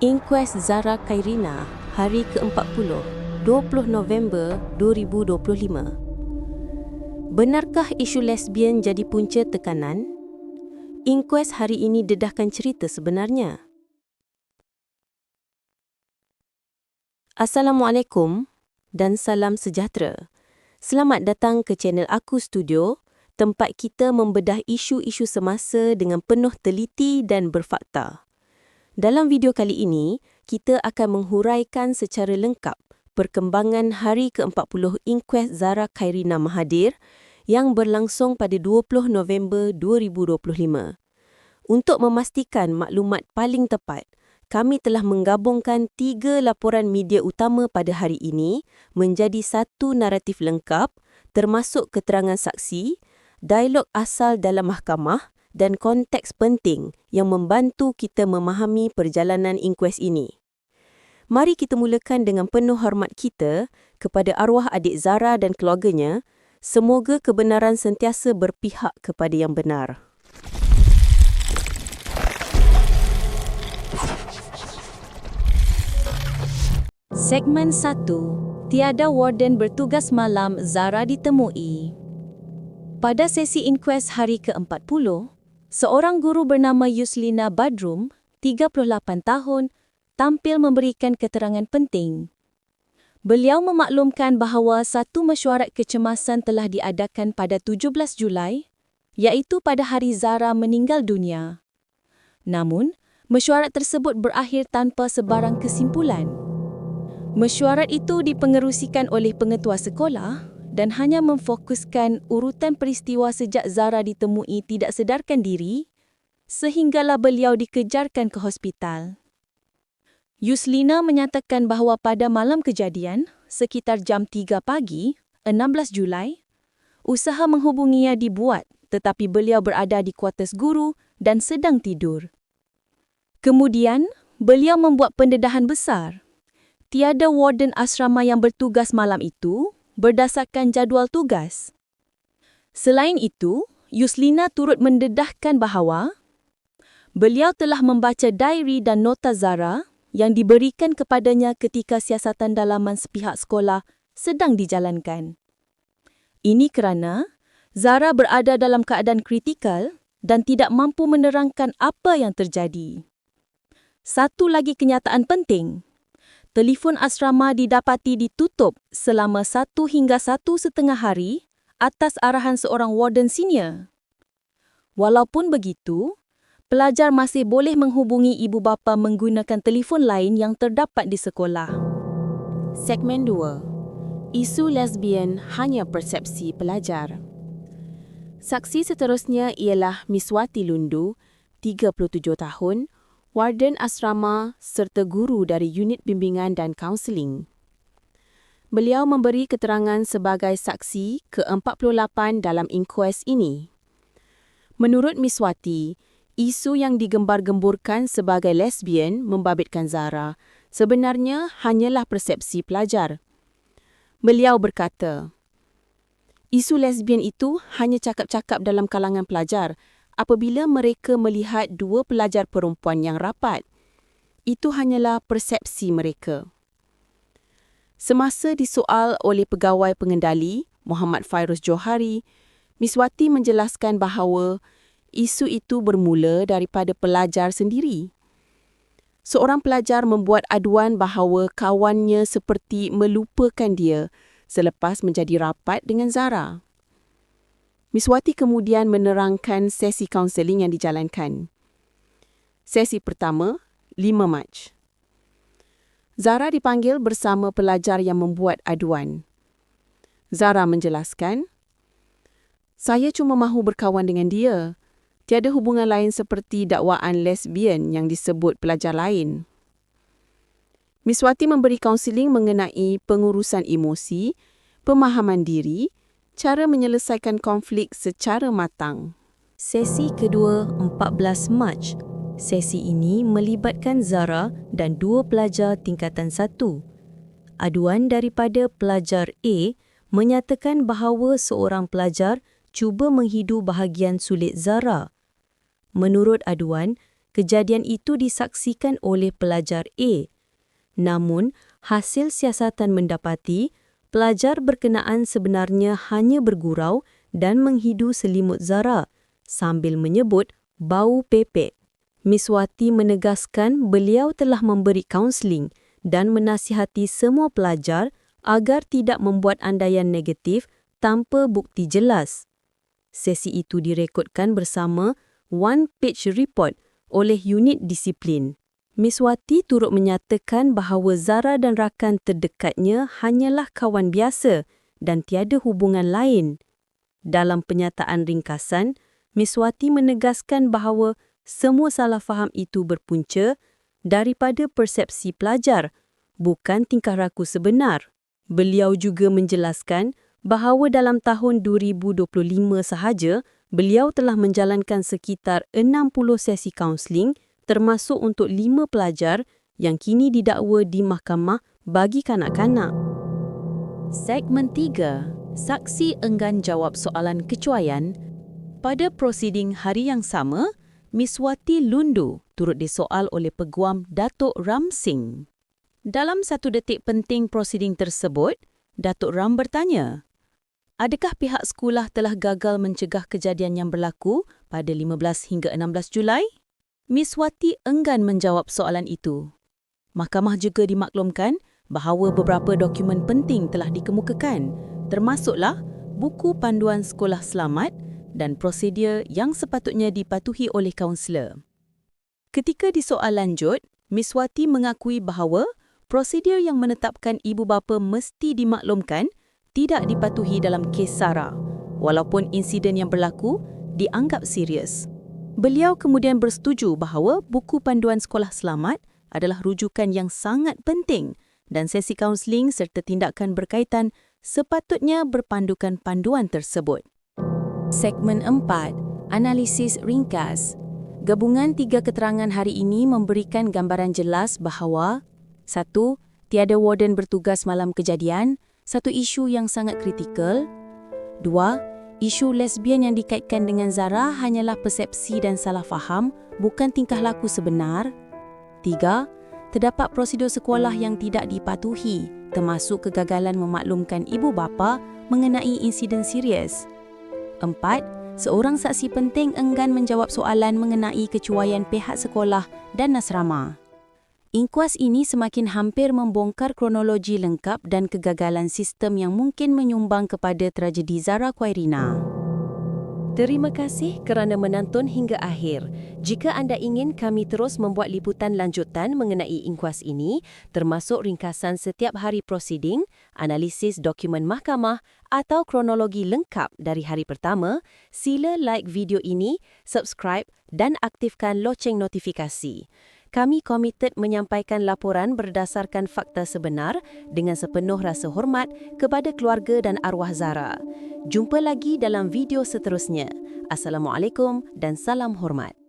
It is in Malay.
Inquest Zara Kairina, hari ke-40, 20 November 2025. Benarkah isu lesbian jadi punca tekanan? Inquest hari ini dedahkan cerita sebenarnya. Assalamualaikum dan salam sejahtera. Selamat datang ke channel Aku Studio, tempat kita membedah isu-isu semasa dengan penuh teliti dan berfakta. Dalam video kali ini, kita akan menghuraikan secara lengkap perkembangan hari ke-40 Inquest Zara Khairina Mahathir yang berlangsung pada 20 November 2025. Untuk memastikan maklumat paling tepat, kami telah menggabungkan tiga laporan media utama pada hari ini menjadi satu naratif lengkap termasuk keterangan saksi, dialog asal dalam mahkamah dan konteks penting yang membantu kita memahami perjalanan inkues ini. Mari kita mulakan dengan penuh hormat kita kepada arwah adik Zara dan keluarganya. Semoga kebenaran sentiasa berpihak kepada yang benar. Segmen 1. Tiada warden bertugas malam Zara ditemui. Pada sesi inquest hari ke-40, Seorang guru bernama Yuslina Badrum, 38 tahun, tampil memberikan keterangan penting. Beliau memaklumkan bahawa satu mesyuarat kecemasan telah diadakan pada 17 Julai, iaitu pada hari Zara meninggal dunia. Namun, mesyuarat tersebut berakhir tanpa sebarang kesimpulan. Mesyuarat itu dipengerusikan oleh pengetua sekolah dan hanya memfokuskan urutan peristiwa sejak Zara ditemui tidak sedarkan diri sehinggalah beliau dikejarkan ke hospital. Yuslina menyatakan bahawa pada malam kejadian, sekitar jam 3 pagi, 16 Julai, usaha menghubunginya dibuat tetapi beliau berada di kuartus guru dan sedang tidur. Kemudian, beliau membuat pendedahan besar. Tiada warden asrama yang bertugas malam itu berdasarkan jadual tugas. Selain itu, Yuslina turut mendedahkan bahawa beliau telah membaca diary dan nota Zara yang diberikan kepadanya ketika siasatan dalaman sepihak sekolah sedang dijalankan. Ini kerana Zara berada dalam keadaan kritikal dan tidak mampu menerangkan apa yang terjadi. Satu lagi kenyataan penting telefon asrama didapati ditutup selama satu hingga satu setengah hari atas arahan seorang warden senior. Walaupun begitu, pelajar masih boleh menghubungi ibu bapa menggunakan telefon lain yang terdapat di sekolah. Segmen 2. Isu lesbian hanya persepsi pelajar. Saksi seterusnya ialah Miswati Lundu, 37 tahun, warden asrama serta guru dari unit bimbingan dan kaunseling. Beliau memberi keterangan sebagai saksi ke-48 dalam inkues ini. Menurut Miswati, isu yang digembar-gemburkan sebagai lesbian membabitkan Zara sebenarnya hanyalah persepsi pelajar. Beliau berkata, isu lesbian itu hanya cakap-cakap dalam kalangan pelajar apabila mereka melihat dua pelajar perempuan yang rapat. Itu hanyalah persepsi mereka. Semasa disoal oleh pegawai pengendali, Muhammad Fairuz Johari, Miswati menjelaskan bahawa isu itu bermula daripada pelajar sendiri. Seorang pelajar membuat aduan bahawa kawannya seperti melupakan dia selepas menjadi rapat dengan Zara. Miswati kemudian menerangkan sesi kaunseling yang dijalankan. Sesi pertama, 5 Mac. Zara dipanggil bersama pelajar yang membuat aduan. Zara menjelaskan, Saya cuma mahu berkawan dengan dia. Tiada hubungan lain seperti dakwaan lesbian yang disebut pelajar lain. Miswati memberi kaunseling mengenai pengurusan emosi, pemahaman diri cara menyelesaikan konflik secara matang. Sesi kedua 14 Mac. Sesi ini melibatkan Zara dan dua pelajar tingkatan satu. Aduan daripada pelajar A menyatakan bahawa seorang pelajar cuba menghidu bahagian sulit Zara. Menurut aduan, kejadian itu disaksikan oleh pelajar A. Namun, hasil siasatan mendapati pelajar berkenaan sebenarnya hanya bergurau dan menghidu selimut Zara sambil menyebut bau pepek. Miss Wati menegaskan beliau telah memberi kaunseling dan menasihati semua pelajar agar tidak membuat andaian negatif tanpa bukti jelas. Sesi itu direkodkan bersama One Page Report oleh unit disiplin. Miss Wati turut menyatakan bahawa Zara dan rakan terdekatnya hanyalah kawan biasa dan tiada hubungan lain. Dalam penyataan ringkasan, Miss Wati menegaskan bahawa semua salah faham itu berpunca daripada persepsi pelajar, bukan tingkah laku sebenar. Beliau juga menjelaskan bahawa dalam tahun 2025 sahaja, beliau telah menjalankan sekitar 60 sesi kaunseling termasuk untuk lima pelajar yang kini didakwa di mahkamah bagi kanak-kanak. Segmen 3. Saksi enggan jawab soalan kecuaian. Pada prosiding hari yang sama, Miss Wati Lundu turut disoal oleh Peguam Datuk Ram Singh. Dalam satu detik penting prosiding tersebut, Datuk Ram bertanya, Adakah pihak sekolah telah gagal mencegah kejadian yang berlaku pada 15 hingga 16 Julai? Miss Wati enggan menjawab soalan itu. Mahkamah juga dimaklumkan bahawa beberapa dokumen penting telah dikemukakan, termasuklah buku panduan sekolah selamat dan prosedur yang sepatutnya dipatuhi oleh kaunselor. Ketika disoal lanjut, Miss Wati mengakui bahawa prosedur yang menetapkan ibu bapa mesti dimaklumkan tidak dipatuhi dalam kes Sarah, walaupun insiden yang berlaku dianggap serius. Beliau kemudian bersetuju bahawa buku panduan sekolah selamat adalah rujukan yang sangat penting dan sesi kaunseling serta tindakan berkaitan sepatutnya berpandukan panduan tersebut. Segmen 4. Analisis ringkas. Gabungan tiga keterangan hari ini memberikan gambaran jelas bahawa 1. Tiada warden bertugas malam kejadian, satu isu yang sangat kritikal. 2. Isu lesbian yang dikaitkan dengan Zara hanyalah persepsi dan salah faham, bukan tingkah laku sebenar. 3. Terdapat prosedur sekolah yang tidak dipatuhi, termasuk kegagalan memaklumkan ibu bapa mengenai insiden serius. Empat, seorang saksi penting enggan menjawab soalan mengenai kecuaian pihak sekolah dan asrama. Inkuas ini semakin hampir membongkar kronologi lengkap dan kegagalan sistem yang mungkin menyumbang kepada tragedi Zara Quairina. Terima kasih kerana menonton hingga akhir. Jika anda ingin kami terus membuat liputan lanjutan mengenai inkuas ini, termasuk ringkasan setiap hari prosiding, analisis dokumen mahkamah atau kronologi lengkap dari hari pertama, sila like video ini, subscribe dan aktifkan loceng notifikasi kami komited menyampaikan laporan berdasarkan fakta sebenar dengan sepenuh rasa hormat kepada keluarga dan arwah Zara. Jumpa lagi dalam video seterusnya. Assalamualaikum dan salam hormat.